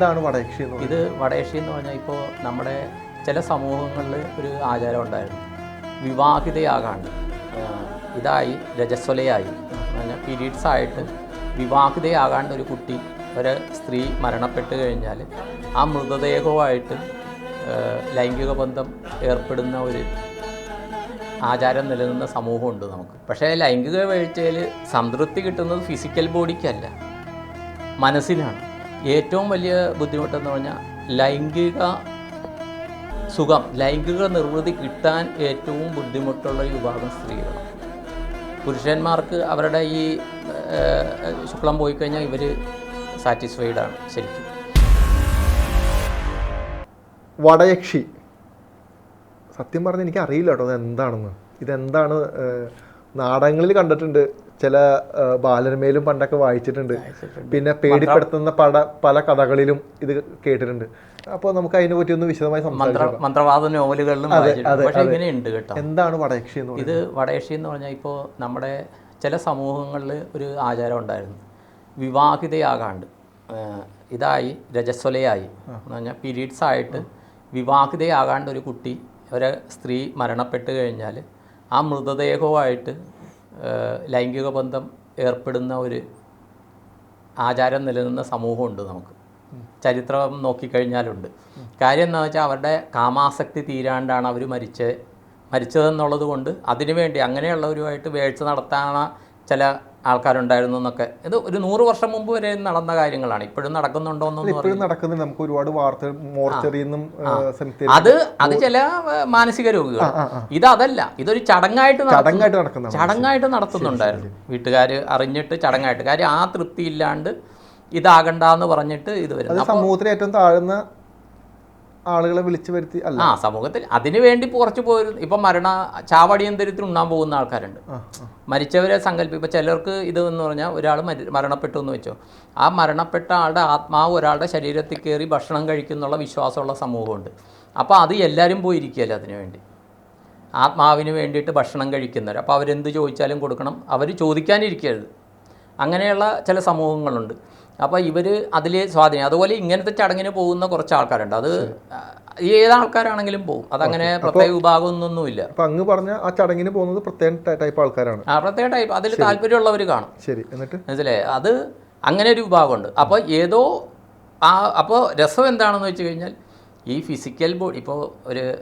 എന്താണ് വടയക്ഷി എന്ന് ഇത് വടയക്ഷി എന്ന് പറഞ്ഞാൽ ഇപ്പോൾ നമ്മുടെ ചില സമൂഹങ്ങളിൽ ഒരു ആചാരം ഉണ്ടായിരുന്നു. വിവാഹിതയാകാണ്ട്. ഇതായി രജസ്വലയായി. പീരീഡ്സ് ആയിട്ട് വിവാഹിതയാകാണ്ട് ഒരു കുട്ടി ഒരു സ്ത്രീ മരണപ്പെട്ട് കഴിഞ്ഞാൽ ആ മൃതദേഹവുമായിട്ട് ലൈംഗിക ബന്ധം ഏർപ്പെടുന്ന ഒരു ആചാരം നിലനിന്ന സമൂഹമുണ്ട് നമുക്ക്. പക്ഷേ ലൈംഗിക വീഴ്ചയിൽ സംതൃപ്തി കിട്ടുന്നത് ഫിസിക്കൽ ബോഡിക്കല്ല മനസ്സിനാണ്. ഏറ്റവും വലിയ ബുദ്ധിമുട്ടെന്ന് പറഞ്ഞാൽ ലൈംഗിക സുഖം ലൈംഗിക നിർവൃതി കിട്ടാൻ ഏറ്റവും ബുദ്ധിമുട്ടുള്ള വിഭാഗം സ്ത്രീകളാണ്. പുരുഷന്മാർക്ക് അവരുടെ ഈ ശുക്ലം പോയി കഴിഞ്ഞാൽ ഇവർ സാറ്റിസ്ഫൈഡ് ആണ് ശരിക്കും. വടയക്ഷി. സത്യം പറഞ്ഞാൽ എനിക്ക് അറിയില്ല കേട്ടോ അത് എന്താണെന്ന് ഇതെന്താണ് നാടകങ്ങളിൽ കണ്ടിട്ടുണ്ട് ചില ബാലരമയിലും പണ്ടൊക്കെ വായിച്ചിട്ടുണ്ട്. പിന്നെ പേടിപ്പെടുത്തുന്ന പട പല കഥകളിലും ഇത് കേട്ടിട്ടുണ്ട്. അപ്പോൾ നമുക്ക് അതിനെ പറ്റി ഒന്ന് വിശദമായി മന്ത്രവാദ നോവലുകളിലും പക്ഷേ ഇങ്ങനെയുണ്ട് കേട്ടോ. എന്താണ് വടയക്ഷി എന്ന് ഇത് വടയക്ഷി എന്ന് പറഞ്ഞാൽ ഇപ്പോൾ നമ്മുടെ ചില സമൂഹങ്ങളിൽ ഒരു ആചാരം ഉണ്ടായിരുന്നു. വിവാഹിതയാകാണ്ട്. ഇതായി രജസ്വലയായി. എന്ന് പറഞ്ഞാൽ പീരീഡ്സ് ആയിട്ട് വിവാഹിതയാകാണ്ട് ഒരു കുട്ടി ഒരു സ്ത്രീ മരണപ്പെട്ട് കഴിഞ്ഞാൽ ആ മൃതദേഹവുമായിട്ട് ലൈംഗിക ബന്ധം ഏർപ്പെടുന്ന ഒരു ആചാരം നിലനിന്ന സമൂഹമുണ്ട് നമുക്ക്. ചരിത്രം നോക്കിക്കഴിഞ്ഞാലുണ്ട്. കാര്യം എന്താ വെച്ചാൽ അവരുടെ കാമാസക്തി തീരാണ്ടാണ് അവർ മരിച്ച്. മരിച്ചതെന്നുള്ളത് കൊണ്ട് അതിനുവേണ്ടി അങ്ങനെയുള്ളവരുമായിട്ട് വേഴ്ച നടത്താന ചില ആൾക്കാരുണ്ടായിരുന്നു എന്നൊക്കെ. ഇത് ഒരു നൂറ് വർഷം മുമ്പ് വരെ നടന്ന കാര്യങ്ങളാണ്. ഇപ്പോഴും നടക്കുന്നുണ്ടോ ഇപ്പോഴും നടക്കുന്നുണ്ട്. നമുക്ക് ഒരുപാട് വാർത്ത മോർച്ചറിന്നും സെമിത്തേരി അത് അത് ചില മാനസിക രോഗികൾ. ഇത് അതല്ല ഇതൊരു ചടങ്ങായിട്ട് ചടങ്ങായിട്ട് നടക്കുന്നു ചടങ്ങായിട്ട് നടത്തുന്നുണ്ടായിരുന്നു. വീട്ടുകാർ അറിഞ്ഞിട്ട് ചടങ്ങായിട്ട്. കാര്യം ആ തൃപ്തി ഇല്ലാണ്ട് ഇതാകണ്ടെന്ന് പറഞ്ഞിട്ട് ഇത് വരുന്നത് സമൂഹത്തിൽ ഏറ്റവും താഴ്ന്ന ആളുകളെ വിളിച്ചു വരുത്തി അല്ല. ആ സമൂഹത്തിൽ അതിനു വേണ്ടി കുറച്ച് പോയി ഇപ്പം മരണ ചാവടിയന്തരത്തിൽ ഉണ്ണാൻ പോകുന്ന ആൾക്കാരുണ്ട്. മരിച്ചവരെ സങ്കല്പി ഇപ്പോൾ ചിലർക്ക് ഇത് എന്ന് പറഞ്ഞാൽ ഒരാൾ മരി മരണപ്പെട്ടു എന്ന് വെച്ചോ. ആ മരണപ്പെട്ട ആളുടെ ആത്മാവ് ഒരാളുടെ ശരീരത്തിൽ കയറി ഭക്ഷണം കഴിക്കുന്നുള്ള വിശ്വാസമുള്ള സമൂഹമുണ്ട്. അപ്പോൾ അത് എല്ലാവരും പോയിരിക്കുകയല്ലേ അതിനു വേണ്ടി. ആത്മാവിന് വേണ്ടിയിട്ട് ഭക്ഷണം കഴിക്കുന്നവർ അപ്പോൾ അവരെന്ത് ചോദിച്ചാലും കൊടുക്കണം. അവർ ചോദിക്കാനിരിക്കരുത്. അങ്ങനെയുള്ള ചില സമൂഹങ്ങളുണ്ട്. അപ്പോൾ ഇവർ അതിൽ സ്വാധീനം അതുപോലെ ഇങ്ങനത്തെ ചടങ്ങിന് പോകുന്ന കുറച്ച് ആൾക്കാരുണ്ട്. അത് ഏത് ആൾക്കാരാണെങ്കിലും പോകും. അതങ്ങനെ പ്രത്യേക വിഭാഗമൊന്നുമില്ല. അപ്പൊ അങ്ങ് പറഞ്ഞ ആ ചടങ്ങിന് പോകുന്നത് പ്രത്യേക ടൈപ്പ് ആൾക്കാരാണ്. ആ പ്രത്യേക ടൈപ്പ്. അതിൽ താല്പര്യമുള്ളവർ കാണും. ശരി. എന്നിട്ട്? മനസ്സിലായി? അത് അങ്ങനെ ഒരു വിഭാഗമുണ്ട്. അപ്പോൾ ഏതോ ആ അപ്പോൾ രസം എന്താണെന്ന് വെച്ച് കഴിഞ്ഞാൽ ഈ ഫിസിക്കൽ ബോഡി ഇപ്പോൾ ഒരു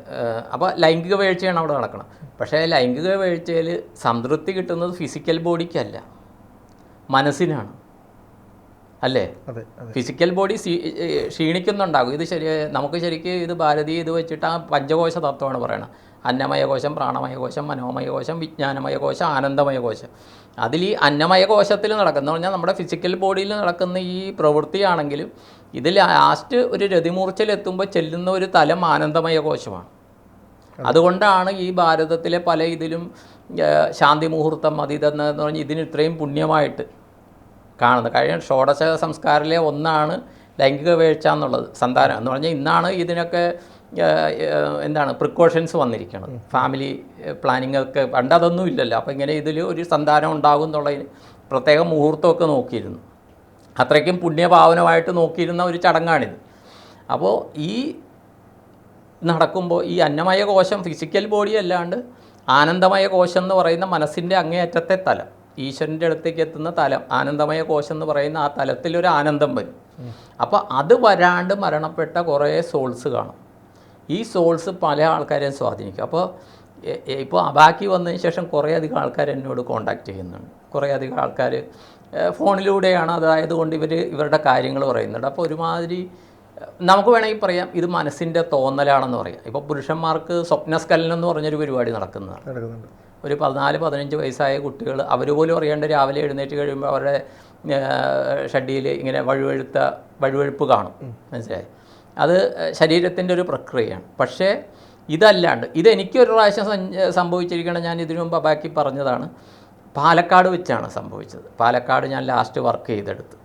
അപ്പോൾ ലൈംഗിക വീഴ്ചയാണ് അവിടെ നടക്കണം പക്ഷേ ലൈംഗിക വീഴ്ചയിൽ സംതൃപ്തി കിട്ടുന്നത് ഫിസിക്കൽ ബോഡിക്കല്ല. മനസ്സിനാണ്. അല്ലേ? ഫിസിക്കൽ ബോഡി ക്ഷീണിക്കുന്നുണ്ടാകും. ഇത് ശരി നമുക്ക് ശരിക്കും ഇത് ഭാരതീയ ഇത് വെച്ചിട്ട് ആ പഞ്ചകോശ തത്വമാണ് പറയണത്. അന്നമയ കോശം പ്രാണമയ കോശം മനോമയ കോശം വിജ്ഞാനമയ കോശം ആനന്ദമയ കോശം അതിൽ ഈ അന്നമയ കോശത്തിൽ നടക്കുന്ന പറഞ്ഞാൽ നമ്മുടെ ഫിസിക്കൽ ബോഡിയിൽ നടക്കുന്ന ഈ പ്രവൃത്തിയാണെങ്കിലും ഇതിൽ ലാസ്റ്റ് ഒരു രതിമൂർച്ചയിലെത്തുമ്പോൾ ചെല്ലുന്ന ഒരു തലം ആനന്ദമയ കോശമാണ് അതുകൊണ്ടാണ് ഈ ഭാരതത്തിലെ പല ഇതിലും ശാന്തി മുഹൂർത്തം അതിതെന്ന് പറഞ്ഞാൽ ഇതിന് ഇത്രയും പുണ്യമായിട്ട് കാണുന്നത്. കഴിഞ്ഞ ഷോഡശ സംസ്കാരത്തിലെ ഒന്നാണ് ലൈംഗിക വീഴ്ച എന്നുള്ളത് സന്താനം എന്ന് പറഞ്ഞാൽ ഇന്നാണ് ഇതിനൊക്കെ എന്താണ് പ്രിക്കോഷൻസ് വന്നിരിക്കുന്നത്. ഫാമിലി പ്ലാനിങ് ഒക്കെ പണ്ട് അതൊന്നും ഇല്ലല്ലോ. അപ്പോൾ ഇങ്ങനെ ഇതിൽ ഒരു സന്താനം ഉണ്ടാകും എന്നുള്ളതിന് പ്രത്യേക മുഹൂർത്തമൊക്കെ നോക്കിയിരുന്നു. അത്രയ്ക്കും പുണ്യഭാവനമായിട്ട് നോക്കിയിരുന്ന ഒരു ചടങ്ങാണിത്. അപ്പോൾ ഈ നടക്കുമ്പോൾ ഈ അന്നമയ കോശം ഫിസിക്കൽ ബോഡി അല്ലാണ്ട് ആനന്ദമയ കോശം എന്ന് പറയുന്ന മനസ്സിന്റെ അങ്ങേയറ്റത്തെ തലം. ഈശ്വരന്റെ അടുത്തേക്ക് എത്തുന്ന തലം ആനന്ദമയ കോശം എന്ന് പറയുന്ന ആ തലത്തിൽ ഒരു ആനന്ദം വരും. അപ്പോൾ അത് വരാണ്ട് മരണപ്പെട്ട കുറേ സോൾസ് കാണും. ഈ സോൾസ് പല ആൾക്കാരെയും സ്വാധീനിക്കും. അപ്പോൾ ഇപ്പോൾ അബാക്കി വന്നതിന് ശേഷം കുറേയധികം ആൾക്കാർ എന്നോട് കോണ്ടാക്ട് ചെയ്യുന്നുണ്ട്. കുറേയധികം ആൾക്കാർ ഫോണിലൂടെയാണ് അതായത് കൊണ്ട് ഇവർ ഇവരുടെ കാര്യങ്ങൾ പറയുന്നുണ്ട് അപ്പോൾ ഒരുമാതിരി നമുക്ക് വേണമെങ്കിൽ പറയാം ഇത് മനസ്സിന്റെ തോന്നലാണെന്ന് പറയാം. ഇപ്പോൾ പുരുഷന്മാർക്ക് സ്വപ്നസ്കലനം എന്ന് പറഞ്ഞൊരു പരിപാടി നടക്കുന്നതാണ്. ഒരു പതിനാല് പതിനഞ്ച് വയസ്സായ കുട്ടികൾ അവർ പോലും അറിയേണ്ട രാവിലെ എഴുന്നേറ്റ് കഴിയുമ്പോൾ അവരുടെ ഷഡിയിൽ ഇങ്ങനെ വഴുവഴുത്ത വഴുവഴുപ്പ് കാണും. മനസ്സിലായി? അത് ശരീരത്തിന്റെ ഒരു പ്രക്രിയയാണ്. പക്ഷേ ഇതല്ലാണ്ട് ഇത് എനിക്കൊരു പ്രാവശ്യം സംഭവിച്ചിരിക്കണം ഞാൻ ഇതിനു മുമ്പ് ബാക്കി പറഞ്ഞതാണ്. പാലക്കാട് വെച്ചാണ് സംഭവിച്ചത്. പാലക്കാട് ഞാൻ ലാസ്റ്റ് വർക്ക് ചെയ്തെടുത്ത്.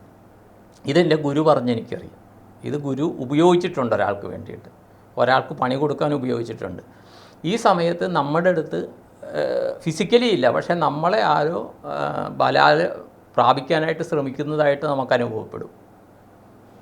ഇതെന്റെ ഗുരു പറഞ്ഞ് എനിക്കറിയാം. ഇത് ഗുരു ഉപയോഗിച്ചിട്ടുണ്ട് ഒരാൾക്ക് വേണ്ടിയിട്ട്. ഒരാൾക്ക് പണി കൊടുക്കാൻ ഉപയോഗിച്ചിട്ടുണ്ട്. ഈ സമയത്ത് നമ്മുടെ അടുത്ത് ഫിസിക്കലി ഇല്ല. പക്ഷേ നമ്മളെ ആരോ ബലാൽ പ്രാപിക്കാനായിട്ട് ശ്രമിക്കുന്നതായിട്ട് നമുക്ക് അനുഭവപ്പെടും.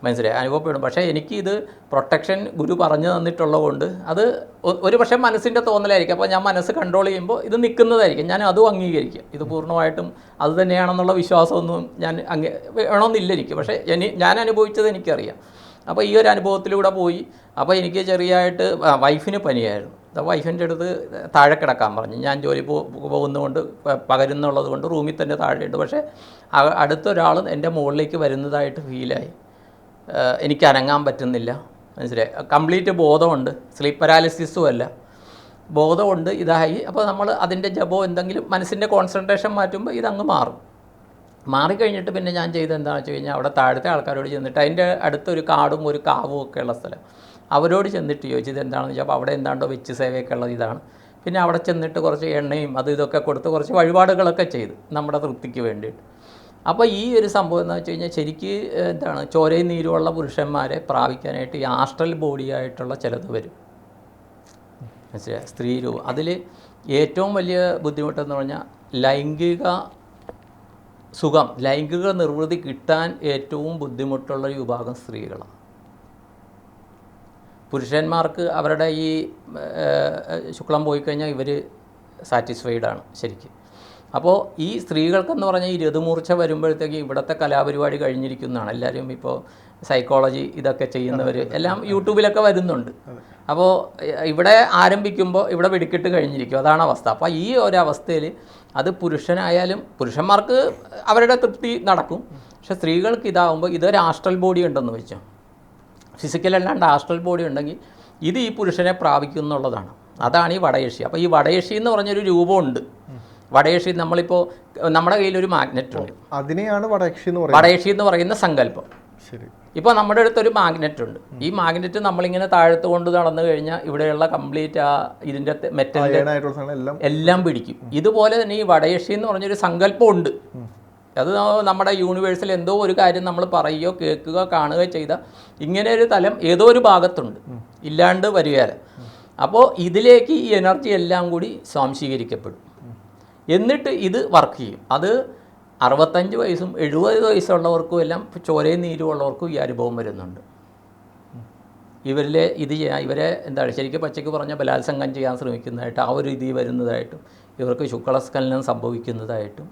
മനസ്സിലായി? അനുഭവപ്പെടും. പക്ഷേ എനിക്കിത് പ്രൊട്ടക്ഷൻ ഗുരു പറഞ്ഞു തന്നിട്ടുള്ളതുകൊണ്ട് അത് ഒരു പക്ഷേ മനസ്സിന്റെ തോന്നലായിരിക്കും. അപ്പോൾ ഞാൻ മനസ്സ് കൺട്രോൾ ചെയ്യുമ്പോൾ ഇത് നിൽക്കുന്നതായിരിക്കും. ഞാൻ അതും അംഗീകരിക്കും. ഇത് പൂർണമായിട്ടും അത് തന്നെയാണെന്നുള്ള വിശ്വാസമൊന്നും ഞാൻ അംഗീ വേണമെന്നില്ല എനിക്ക് പക്ഷേ എനി ഞാൻ അനുഭവിച്ചത് എനിക്കറിയാം. അപ്പോൾ ഈ ഒരു അനുഭവത്തിലൂടെ പോയി. അപ്പോൾ എനിക്ക് ചെറിയായിട്ട് വൈഫിന് പനിയായിരുന്നു. വൈഫിന്റെ അടുത്ത് താഴെ കിടക്കാൻ പറഞ്ഞു. ഞാൻ ജോലി പോകുന്നതുകൊണ്ട് പകരുന്നുള്ളത് കൊണ്ട് റൂമിൽ തന്നെ താഴെയുണ്ട് പക്ഷേ അടുത്തൊരാൾ എന്റെ മുകളിലേക്ക് വരുന്നതായിട്ട് ഫീലായി എനിക്ക് അനങ്ങാൻ പറ്റുന്നില്ല. മനസ്സിലായി? കംപ്ലീറ്റ് ബോധമുണ്ട്. സ്ലീപ്പ് പാരാലിസിസും അല്ല. ബോധമുണ്ട് ഇതായി. അപ്പോൾ നമ്മൾ അതിന്റെ ജപോ എന്തെങ്കിലും മനസ്സിന്റെ കോൺസെൻട്രേഷൻ മാറ്റുമ്പോൾ ഇതങ്ങ് മാറും. മാറിക്കഴിഞ്ഞിട്ട് പിന്നെ ഞാൻ ചെയ്തത് എന്താണെന്ന് വെച്ച് കഴിഞ്ഞാൽ അവിടെ താഴത്തെ ആൾക്കാരോട് ചെന്നിട്ട് അതിന്റെ അടുത്തൊരു കാടും ഒരു കാവും ഒക്കെ ഉള്ള സ്ഥലം. അവരോട് ചെന്നിട്ട് ചോദിച്ചത് എന്താണെന്ന് ചോദിച്ചപ്പോൾ അവിടെ എന്താണ്ടോ വെച്ച് സേവയൊക്കെ ഉള്ളത് ഇതാണ്. പിന്നെ അവിടെ ചെന്നിട്ട് കുറച്ച് എണ്ണയും അത് ഇതൊക്കെ കൊടുത്ത് കുറച്ച് വഴിപാടുകളൊക്കെ ചെയ്ത് നമ്മുടെ തൃപ്തിക്ക് വേണ്ടിയിട്ട്. അപ്പോൾ ഈ ഒരു സംഭവം എന്ന് വെച്ച് കഴിഞ്ഞാൽ ശരിക്ക് എന്താണ് ചോരയും നീരുമുള്ള പുരുഷന്മാരെ പ്രാപിക്കാനായിട്ട് ഈ ആസ്ട്രൽ ബോഡിയായിട്ടുള്ള ചിലത് വരും. മനസ്സിലായി? സ്ത്രീ രൂപം. അതിൽ ഏറ്റവും വലിയ ബുദ്ധിമുട്ടെന്ന് പറഞ്ഞാൽ ലൈംഗിക സുഖം ലൈംഗിക നിർവൃതി കിട്ടാൻ ഏറ്റവും ബുദ്ധിമുട്ടുള്ള വിഭാഗം സ്ത്രീകളാണ്. പുരുഷന്മാർക്ക് അവരുടെ ഈ ശുക്ലം പോയി കഴിഞ്ഞാൽ ഇവർ സാറ്റിസ്ഫൈഡ് ആണ് ശരിക്കും. അപ്പോൾ ഈ സ്ത്രീകൾക്കെന്ന് പറഞ്ഞാൽ ഈ രതുമൂർച്ച വരുമ്പോഴത്തേക്ക് ഇവിടുത്തെ കലാപരിപാടി കഴിഞ്ഞിരിക്കുന്നതാണ്. എല്ലാവരും ഇപ്പോൾ സൈക്കോളജി ഇതൊക്കെ ചെയ്യുന്നവർ എല്ലാം യൂട്യൂബിലൊക്കെ വരുന്നുണ്ട്. അപ്പോൾ ഇവിടെ ആരംഭിക്കുമ്പോൾ ഇവിടെ വെടിക്കെട്ട് കഴിഞ്ഞിരിക്കും. അതാണ് അവസ്ഥ. അപ്പോൾ ഈ ഒരവസ്ഥയിൽ അത് പുരുഷനായാലും പുരുഷന്മാർക്ക് അവരുടെ തൃപ്തി നടക്കും. പക്ഷേ സ്ത്രീകൾക്ക് ഇതാവുമ്പോൾ ഇതൊരു ആസ്ട്രൽ ബോഡി ഉണ്ടെന്ന് വെച്ചോ. ഫിസിക്കൽ അല്ലാണ്ട് ആസ്ട്രൽ ബോഡി ഉണ്ടെങ്കിൽ ഇത് ഈ പുരുഷനെ പ്രാപിക്കും എന്നുള്ളതാണ് അതാണ് ഈ വടയേഷി അപ്പോൾ ഈ വടയേഷി എന്ന് പറഞ്ഞൊരു രൂപമുണ്ട്. വടയേഷി നമ്മളിപ്പോൾ നമ്മുടെ കയ്യിൽ ഒരു മാഗ്നറ്റ് ഉണ്ട്. അതിനെയാണ് വടയേഷി എന്ന് പറയുന്നത്. വടയേഷി എന്ന് പറയുന്ന സങ്കല്പം. ശരി. ഇപ്പോൾ നമ്മുടെ അടുത്തൊരു മാഗ്നറ്റ് ഉണ്ട്. ഈ മാഗ്നറ്റ് നമ്മളിങ്ങനെ താഴത്ത് കൊണ്ട് നടന്നു കഴിഞ്ഞാൽ ഇവിടെയുള്ള കംപ്ലീറ്റ് ആ ഇതിന്റെ മെറ്റൽ എല്ലാം പിടിക്കും. ഇതുപോലെ തന്നെ ഈ വടയേഷി എന്ന് പറഞ്ഞൊരു സങ്കല്പമുണ്ട്. അത് നമ്മുടെ യൂണിവേഴ്സിൽ എന്തോ ഒരു കാര്യം നമ്മൾ പറയുകയോ കേൾക്കുകയോ കാണുകയോ ചെയ്ത ഇങ്ങനെ ഒരു തലം ഏതോ ഒരു ഭാഗത്തുണ്ട്. ഇല്ലാണ്ട് വരികയല്ല അപ്പോൾ ഇതിലേക്ക് ഈ എനർജി എല്ലാം കൂടി സ്വാംശീകരിക്കപ്പെടും. എന്നിട്ട് ഇത് വർക്ക് ചെയ്യും. അത് അറുപത്തഞ്ച് വയസ്സും എഴുപത് വയസ്സുള്ളവർക്കും എല്ലാം ചോരയും നീരും ഉള്ളവർക്കും ഈ അനുഭവം വരുന്നുണ്ട്. ഇവരിലെ ഇത് ചെയ്യാൻ ഇവരെ എന്താണ് ശരിക്കും പച്ചയ്ക്ക് പറഞ്ഞ ബലാത്സംഗം ചെയ്യാൻ ശ്രമിക്കുന്നതായിട്ട് ആ ഒരു രീതി വരുന്നതായിട്ടും ഇവർക്ക് ശുക്ലസ്കലനം സംഭവിക്കുന്നതായിട്ടും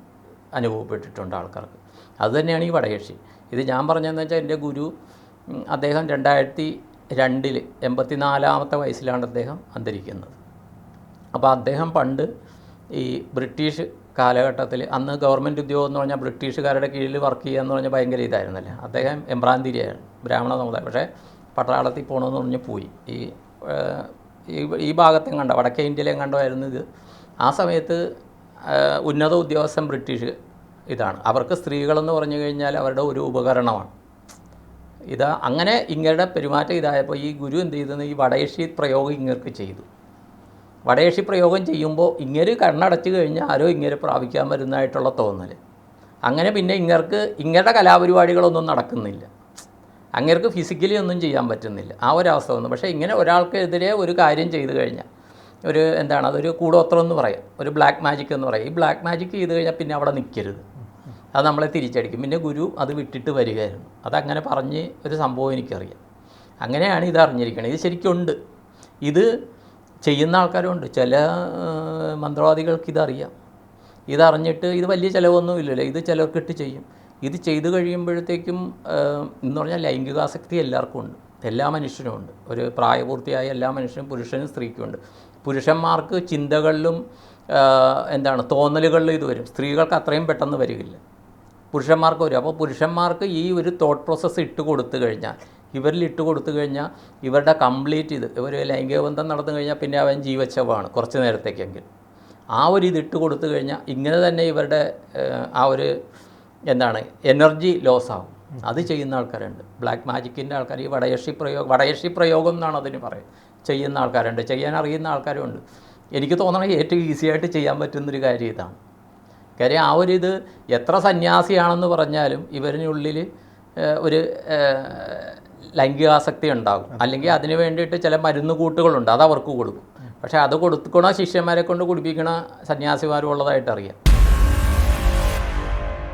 അനുഭവപ്പെട്ടിട്ടുണ്ട് ആൾക്കാർക്ക്. അതുതന്നെയാണ് ഈ വടകക്ഷി ഇത് ഞാൻ പറഞ്ഞതെന്ന് വെച്ചാൽ എന്റെ ഗുരു അദ്ദേഹം രണ്ടായിരത്തി രണ്ടിൽ എൺപത്തി നാലാമത്തെ വയസ്സിലാണ് അദ്ദേഹം അന്തരിക്കുന്നത്. അപ്പോൾ അദ്ദേഹം പണ്ട് ഈ ബ്രിട്ടീഷ് കാലഘട്ടത്തിൽ അന്ന് ഗവൺമെന്റ് ഉദ്യോഗം എന്ന് പറഞ്ഞാൽ ബ്രിട്ടീഷുകാരുടെ കീഴിൽ വർക്ക് ചെയ്യുക എന്ന് പറഞ്ഞാൽ ഭയങ്കര ഇതായിരുന്നല്ലേ? അദ്ദേഹം എംബ്രാന്തിരിയാണ് ബ്രാഹ്മണ സമുദായം. പക്ഷേ പട്ടാളത്തിൽ പോകണമെന്ന് പറഞ്ഞ് പോയി. ഈ ഈ ഭാഗത്തെ കണ്ടോ വടക്കേ ഇന്ത്യയിലും കണ്ടോ ആയിരുന്നു ഇത്. ആ സമയത്ത് ഉന്നത ഉദ്യോഗസ്ഥൻ ബ്രിട്ടീഷ് ഇതാണ്. അവർക്ക് സ്ത്രീകളെന്ന് പറഞ്ഞു കഴിഞ്ഞാൽ അവരുടെ ഒരു ഉപകരണമാണ്. ഇത് അങ്ങനെ ഇങ്ങയുടെ പെരുമാറ്റം ഇതായപ്പോൾ ഈ ഗുരു എന്ത് ചെയ്തെന്ന് ഈ വടയേഷി പ്രയോഗം ഇങ്ങർക്ക് ചെയ്തു. വടയേഷി പ്രയോഗം ചെയ്യുമ്പോൾ ഇങ്ങര് കണ്ണടച്ചു കഴിഞ്ഞാൽ ആരോ ഇങ്ങനെ പ്രാപിക്കാൻ വരുന്നതായിട്ടുള്ള തോന്നൽ അങ്ങനെ പിന്നെ ഇങ്ങർക്ക് ഇങ്ങരുടെ കലാപരിപാടികളൊന്നും നടക്കുന്നില്ല. അങ്ങേർക്ക് ഫിസിക്കലി ഒന്നും ചെയ്യാൻ പറ്റുന്നില്ല. ആ ഒരവസ്ഥ വന്നു. പക്ഷേ ഇങ്ങനെ ഒരാൾക്കെതിരെ ഒരു കാര്യം ചെയ്തു കഴിഞ്ഞാൽ ഒരു എന്താണ് അതൊരു കൂടോത്രം എന്ന് പറയാം. ഒരു ബ്ലാക്ക് മാജിക് എന്ന് പറയാം. ഈ ബ്ലാക്ക് മാജിക് ചെയ്ത് കഴിഞ്ഞാൽ പിന്നെ അവിടെ നിൽക്കരുത് അത് നമ്മളെ തിരിച്ചടിക്കും. പിന്നെ ഗുരു അത് വിട്ടിട്ട് വരികയായിരുന്നു. അതങ്ങനെ പറഞ്ഞ് ഒരു സംഭവം എനിക്കറിയാം. അങ്ങനെയാണ് ഇത് അറിഞ്ഞിരിക്കുന്നത് ഇത് ശരിക്കും ഉണ്ട്. ഇത് ചെയ്യുന്ന ആൾക്കാരുണ്ട്. ചില മന്ത്രവാദികൾക്ക് ഇതറിയാം. ഇതറിഞ്ഞിട്ട് ഇത് വലിയ ചിലവൊന്നും ഇല്ലല്ലോ. ഇത് ചിലർക്കിട്ട് ചെയ്യും. ഇത് ചെയ്തു കഴിയുമ്പോഴത്തേക്കും എന്ന് പറഞ്ഞാൽ ലൈംഗികാസക്തി എല്ലാവർക്കും ഉണ്ട്. എല്ലാ മനുഷ്യനും ഉണ്ട്. ഒരു പ്രായപൂർത്തിയായ എല്ലാ മനുഷ്യനും പുരുഷനും സ്ത്രീക്കും ഉണ്ട്. പുരുഷന്മാർക്ക് ചിന്തകളിലും എന്താണ് തോന്നലുകളിലും ഇത് വരും. സ്ത്രീകൾക്ക് അത്രയും പെട്ടെന്ന് വരികയില്ല. പുരുഷന്മാർക്ക് വരും. അപ്പോൾ പുരുഷന്മാർക്ക് ഈ ഒരു തോട്ട് പ്രോസസ്സ് ഇട്ട് കൊടുത്തു കഴിഞ്ഞാൽ ഇവരിൽ ഇട്ട് കൊടുത്തു കഴിഞ്ഞാൽ ഇവരുടെ കംപ്ലീറ്റ് ഇത് ഇവർ ലൈംഗിക ബന്ധം നടന്നു കഴിഞ്ഞാൽ പിന്നെ അവൻ ജീവച്ചവാണ് കുറച്ച് നേരത്തേക്കെങ്കിൽ ആ ഒരു ഇത് ഇട്ട് കൊടുത്തു കഴിഞ്ഞാൽ ഇങ്ങനെ തന്നെ ഇവരുടെ ആ ഒരു എന്താണ് എനർജി ലോസ് ആവും. അത് ചെയ്യുന്ന ആൾക്കാരുണ്ട്. ബ്ലാക്ക് മാജിക്കിന്റെ ആൾക്കാർ ഈ വടയക്ഷി പ്രയോഗം വടയക്ഷി പ്രയോഗം എന്നാണ് അതിന് പറയുക ചെയ്യുന്ന ആൾക്കാരുണ്ട്. ചെയ്യാൻ അറിയുന്ന ആൾക്കാരുമുണ്ട് എനിക്ക് തോന്നണം ഏറ്റവും ഈസി ആയിട്ട് ചെയ്യാൻ പറ്റുന്നൊരു കാര്യം ഇതാണ്. കാര്യം ആ ഒരു ഇത് എത്ര സന്യാസിയാണെന്ന് പറഞ്ഞാലും ഇവരിനുള്ളിൽ ഒരു ലൈംഗികാസക്തി ഉണ്ടാകും. അല്ലെങ്കിൽ അതിന് വേണ്ടിയിട്ട് ചില മരുന്ന് കൂട്ടുകളുണ്ട്. അത് അവർക്ക് കൊടുക്കും. പക്ഷേ അത് കൊടുക്കണ ശിഷ്യന്മാരെ കൊണ്ട് കുടിപ്പിക്കണ സന്യാസിമാരും ഉള്ളതായിട്ട് അറിയാം.